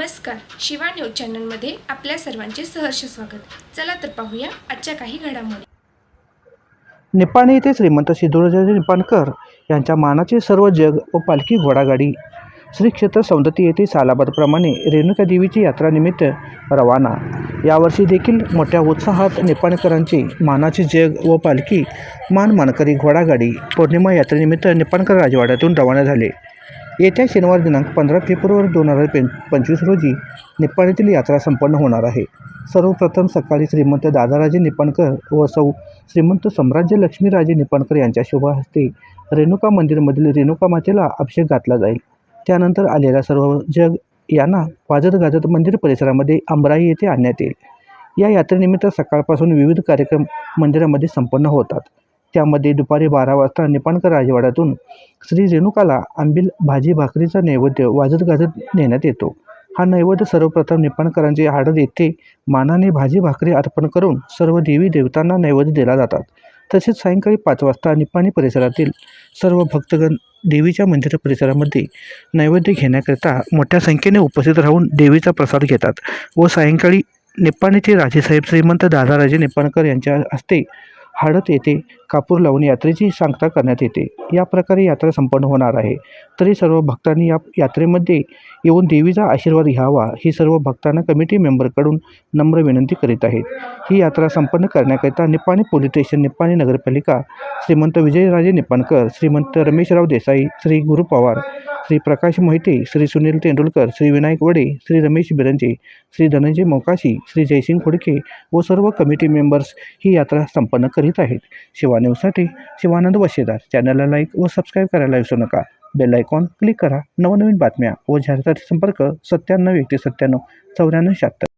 नमस्कार शिवा न्यूज चॅनलमध्ये आपल्या सर्वांचे सहर्ष स्वागत. चला तर पाहूया आजच्या काही घडामोडी. निपाणी येथे श्रीमंत सिद्धोराजाजी निपाणकर यांच्या मानाचे सर्व जग व पालखी घोडागाडी. श्री क्षेत्र सौंदती येथे सालाबादप्रमाणे रेणुका देवीची यात्रानिमित्त रवाना. यावर्षी देखील मोठ्या उत्साहात निपाणकरांचे मानाचे जग व पालखी मान मानकरी घोडागाडी पौर्णिमा यात्रेनिमित्त निपाणकर राजवाड्यातून रवाना झाले. येत्या शनिवार दिनांक पंधरा फेब्रुवारी दोन हजार पें पंचवीस रोजी निप्पाणीतील यात्रा संपन्न होणार आहे. सर्वप्रथम सकाळी श्रीमंत दादाराजे निपाणकर व सौ श्रीमंत सम्राज्य लक्ष्मीराजे निपाणकर यांच्या शुभ हस्ते रेणुका मंदिरमधील रेणुका मातेला अभिषेक घातला जाईल. त्यानंतर आलेल्या सर्व जग यांना वाजत गाजत मंदिर परिसरामध्ये अंबराई येथे आणण्यात येईल. या यात्रेनिमित्त सकाळपासून विविध कार्यक्रम मंदिरामध्ये संपन्न होतात. त्यामध्ये दुपारी बारा वाजता निपाणकर राजवाड्यातून श्री रेणुकाला आंबील भाजी भाकरीचा नैवेद्य वाजत गाजत नेण्यात येतो. हा नैवेद्य सर्वप्रथम निपाणकरांचे हाडद येथे मानाने भाजी भाकरी अर्पण करून सर्व देवी देवतांना नैवेद्य दिला जातात. तसेच सायंकाळी पाच वाजता निपाणी परिसरातील सर्व भक्तगण देवीच्या मंदिर परिसरामध्ये नैवेद्य घेण्याकरिता मोठ्या संख्येने उपस्थित राहून देवीचा प्रसाद घेतात व सायंकाळी निपाणीचे राजेसाहेब श्रीमंत दादाराजे निपाणकर यांच्या हस्ते हाडत येथे कापूर लावून यात्रेची सांगता करण्यात येते. या प्रकारे यात्रा संपन्न होणार आहे. तरी सर्व भक्तांनी या यात्रेमध्ये येऊन देवीचा आशीर्वाद घ्यावा ही सर्व भक्तांना कमिटी मेंबरकडून नम्र विनंती करीत आहेत. ही यात्रा संपन्न करण्याकरिता निपाणी पोलीस स्टेशन निपाणी नगरपालिका श्रीमंत विजयराजे निपाणकर श्रीमंत रमेशराव देसाई श्री गुरु पवार श्री प्रकाश मोहिते श्री सुनील तेंडुलकर श्री विनायक वडे श्री रमेश बिरंजे श्री धनंजय मोकाशी श्री जयसिंग खोडके व सर्व कमिटी मेंबर्स ही यात्रा संपन्न करीत आहेत. शिवा न्यूजसाठी शिवानंद वशेदार. चॅनलला लाईक व सबस्क्राईब करायला विसरू नका. बेल आयकॉन क्लिक करा. नवनवीन बातम्या व जाहिराती संपर्क सत्त्याण्णव एकतीस सत्त्याण्णव चौऱ्याण्णव शहात्तर.